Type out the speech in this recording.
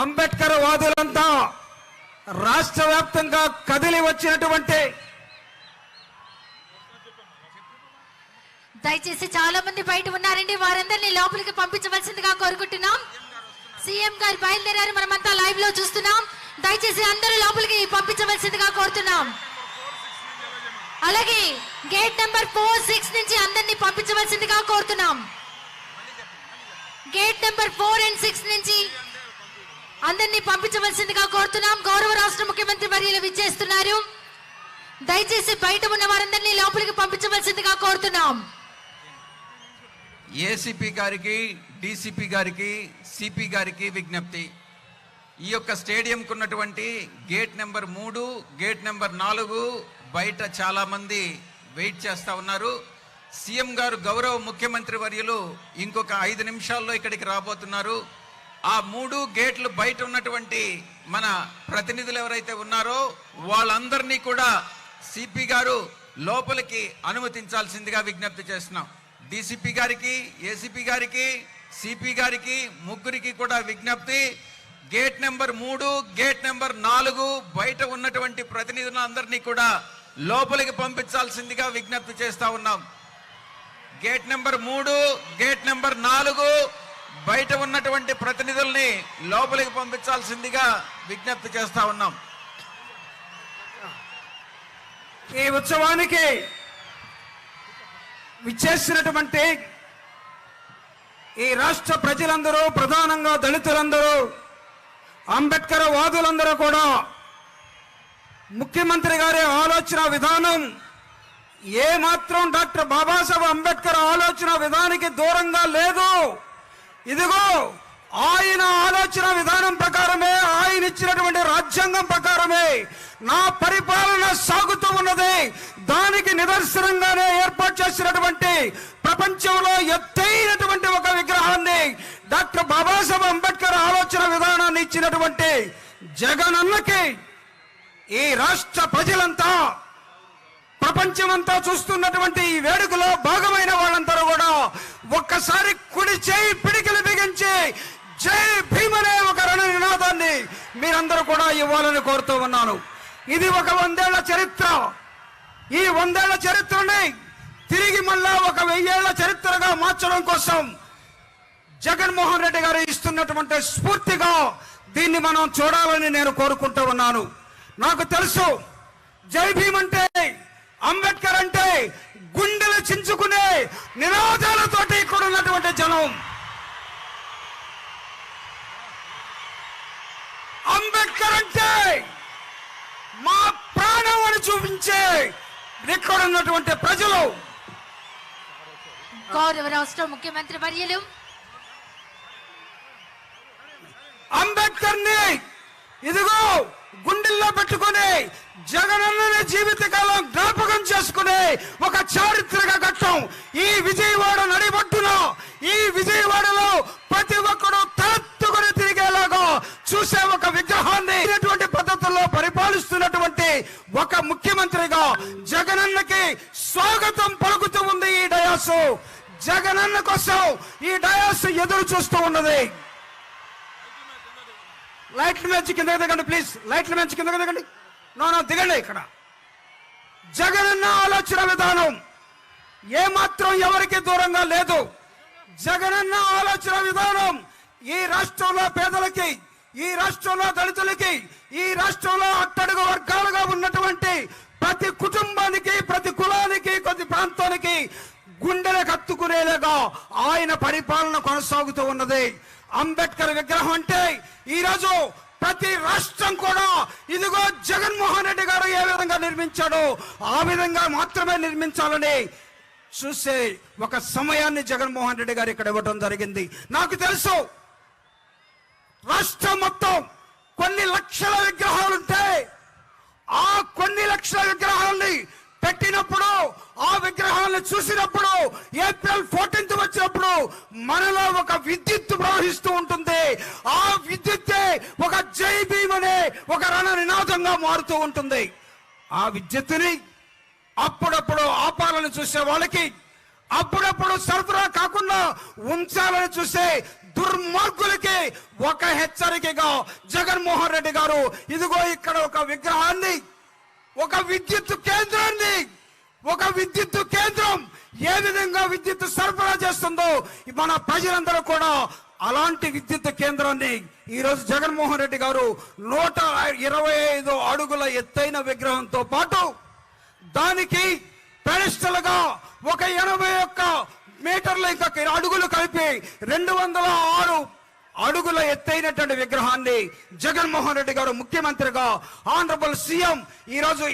అంబేద్కర్ వాదులంతా రాష్ట్ర వ్యాప్తంగా కదిలి వచ్చినటువంటి దయచేసి చాలా మంది బయట ఉన్నారండి. వారందరినీ లోపలికి పంపించవలసిందిగా కోరుకుంటున్నాం. సీఎం గారు బయలుదేరారు. మనమంతా లైవ్లో చూస్తున్నాం. దయచేసి అందరూ లోపలికి పంపించవలసిందిగా కోరుతున్నాం. అలాగే గేట్ నెంబర్ ఫోర్ సిక్స్ నుంచి అందరినీ పంపించవలసిందిగా కోరుతున్నాం. Gate number four and six నుంచి అందరినీ పంపించవలసిందిగా కోరుతున్నాం. గౌరవ రాష్ట్ర ముఖ్యమంత్రి వర్యులు విచ్చేస్తున్నారు. దయచేసి బయట ఉన్న వారందరినీ లోపలికి పంపించవలసిందిగా కోరుతున్నాం. ఏసీపీ గారికి డీసీపీ గారికి సిపి గారికి విజ్ఞప్తి. ఈ యొక్క స్టేడియంకు ఉన్నటువంటి గేట్ నెంబర్ మూడు గేట్ నెంబర్ నాలుగు బయట చాలామంది వెయిట్ చేస్తూ ఉన్నారు. సీఎం గారు గౌరవ ముఖ్యమంత్రి వర్యులు ఇంకొక ఐదు నిమిషాల్లో ఇక్కడికి రాబోతున్నారు. ఆ మూడు గేట్లు బయట ఉన్నటువంటి మన ప్రతినిధులు ఎవరైతే ఉన్నారో వాళ్ళందరినీ కూడా సిపి గారు లోపలికి అనుమతించాల్సిందిగా విజ్ఞప్తి చేస్తున్నాం. డీసీపీ గారికి ఏసీపీ గారికి సిపి గారికి ముగ్గురికి కూడా విజ్ఞప్తి. గేట్ నెంబర్ మూడు గేట్ నెంబర్ నాలుగు బయట ఉన్నటువంటి ప్రతినిధులందరినీ కూడా లోపలికి పంపించాల్సిందిగా విజ్ఞప్తి చేస్తా ఉన్నాం. గేట్ నెంబర్ మూడు గేట్ నెంబర్ నాలుగు బయట ఉన్నటువంటి ప్రతినిధుల్ని లోపలికి పంపించాల్సిందిగా విజ్ఞప్తి చేస్తా ఉన్నాం. ఈ ఉత్సవానికి విచ్చేసినటువంటి ఈ రాష్ట్ర ప్రజలందరూ ప్రధానంగా దళితులందరూ అంబేద్కర్ వాదులందరూ కూడా ముఖ్యమంత్రి గారి ఆలోచన విధానం ఏ మాత్రం డాక్టర్ బాబాసాహెబ్ అంబేద్కర్ ఆలోచన విధానికి దూరంగా లేదు. ఇదిగో ఆయన ఆలోచన విధానం ప్రకారమే ఆయన ఇచ్చినటువంటి రాజ్యాంగం ప్రకారమే నా పరిపాలన సాగుతూ ఉన్నది. దానికి నిదర్శనంగానే ఏర్పాటు చేసినటువంటి ప్రపంచంలో ఎత్తైనటువంటి ఒక విగ్రహాన్ని డాక్టర్ బాబాసాహెబ్ అంబేద్కర్ ఆలోచన విధానాన్ని ఇచ్చినటువంటి జగనన్నకి ఈ రాష్ట్ర ప్రజలంతా ప్రపంచమంతా చూస్తున్నటువంటి ఈ వేడుకలో భాగమైన వాళ్ళందరూ కూడా ఒక్కసారి కుడి చేయి పిడికిలు బిగించి జై భీమ్ అనే ఒక రణ నినాదాన్ని మీరందరూ కూడా ఇవ్వాలని కోరుతూ ఉన్నాను. ఇది ఒక వందేళ్ళ చరిత్ర. ఈ వందేళ్ళ చరిత్రని తిరిగి మళ్ళా ఒక వెయ్యేళ్ళ చరిత్రగా మార్చడం కోసం జగన్మోహన్ రెడ్డి గారు ఇస్తున్నటువంటి స్ఫూర్తిగా దీన్ని మనం చూడాలని నేను కోరుకుంటూ ఉన్నాను. నాకు తెలుసు జై భీమ్ అంటే అంబేద్కర్ అంటే గుండెలు చించుకునే నినాదాలతోటి ఇక్కడ ఉన్నటువంటి జనం. అంబేద్కర్ అంటే మా ప్రాణం అని చూపించే ఇక్కడ ఉన్నటువంటి ప్రజలు. గౌరవ రాష్ట్ర ముఖ్యమంత్రి వర్యులు. అంబేద్కర్ని ఇదిగో గుండెల్లో పెట్టుకుని జగనన్న జీవితకాలం జ్ఞాపకం చేసుకునే ఒక చారిత్రక ఘట్టం ఈ విజయవాడ నడిబట్టున ఈ విజయవాడలో ప్రతి ఒక్కరు తలెత్తుకుని తిరిగేలాగా చూసే ఒక విగ్రహాన్ని పద్ధతుల్లో పరిపాలిస్తున్నటువంటి ఒక ముఖ్యమంత్రిగా జగనన్నకి స్వాగతం పలుకుతూ ఉంది ఈ డయాసు. జగనన్న కోసం ఈ డయాస్ ఎదురు చూస్తూ ఉన్నది. లైట్ల నుంచి కిందకి దిగండి ప్లీజ్ లైట్ల నుంచి కిందకి దిగండి. నో నో దిగండి ఇక్కడ. జగనన్న ఆలోచన విధానం ఏమాత్రం ఎవరికి దూరంగా లేదు. జగనన్న ఆలోచన విధానం ఈ రాష్ట్రంలో పేదలకి ఈ రాష్ట్రంలో దళితులకి ఈ రాష్ట్రంలో అట్టడుగు వర్గాలుగా ఉన్నటువంటి ప్రతి కుటుంబానికి ప్రతి కులానికి ప్రతి ప్రాంతానికి గుండెలకు హత్తుకునేలాగా ఆయన పరిపాలన కొనసాగుతూ ఉన్నది. అంబేద్కర్ విగ్రహం అంటే ఈరోజు ప్రతి రాష్ట్రం కూడా ఇదిగో జగన్మోహన్ రెడ్డి గారు ఏ విధంగా నిర్మించాడో ఆ విధంగా మాత్రమే నిర్మించాలని చూసే ఒక సమయాన్ని జగన్మోహన్ రెడ్డి గారు ఇక్కడ ఇవ్వడం జరిగింది. నాకు తెలుసు రాష్ట్రం మొత్తం కొన్ని లక్షల విగ్రహాలు ఉంటాయి ఆ కొన్ని లక్షల విగ్రహాలని పెట్టినప్పుడు ఆ విగ్రహాలను చూసినప్పుడు ఏప్రిల్ ఫోర్టీన్త్ వచ్చినప్పుడు మనలో ఒక విద్యుత్ ప్రవహిస్తూ ఉంటుంది. ఆ విద్యుత్తే ఒక జై భీమ్ అనే ఒక రణ నినాదంగా మారుతూ ఉంటుంది. ఆ విద్యుత్తుని అప్పుడప్పుడు ఆపాలని చూసే వాళ్ళకి అప్పుడప్పుడు సరఫరా కాకుండా ఉంచాలని చూసే దుర్మార్గులకి ఒక హెచ్చరికగా జగన్మోహన్ రెడ్డి గారు ఇదిగో ఇక్కడ ఒక విగ్రహాన్ని ఒక విద్యుత్ కేంద్రాన్ని ఒక విద్యుత్ కేంద్రం ఏ విధంగా విద్యుత్ సరఫరా చేస్తుందో మన ప్రజలందరూ కూడా అలాంటి విద్యుత్ కేంద్రాన్ని ఈ రోజు జగన్మోహన్ రెడ్డి గారు నూట ఇరవై ఐదు అడుగుల ఎత్తైన విగ్రహంతో పాటు దానికి పెడస్టల్గా ఒక ఎనభై ఒక్క మీటర్ల ఇంకా అడుగులు కలిపి రెండు వందల ఆరు అడుగుల ఎత్తైనటువంటి విగ్రహాన్ని జగన్మోహన్ రెడ్డి గారు ముఖ్యమంత్రిగా ఆనరబుల్ సీఎం ఈ రోజు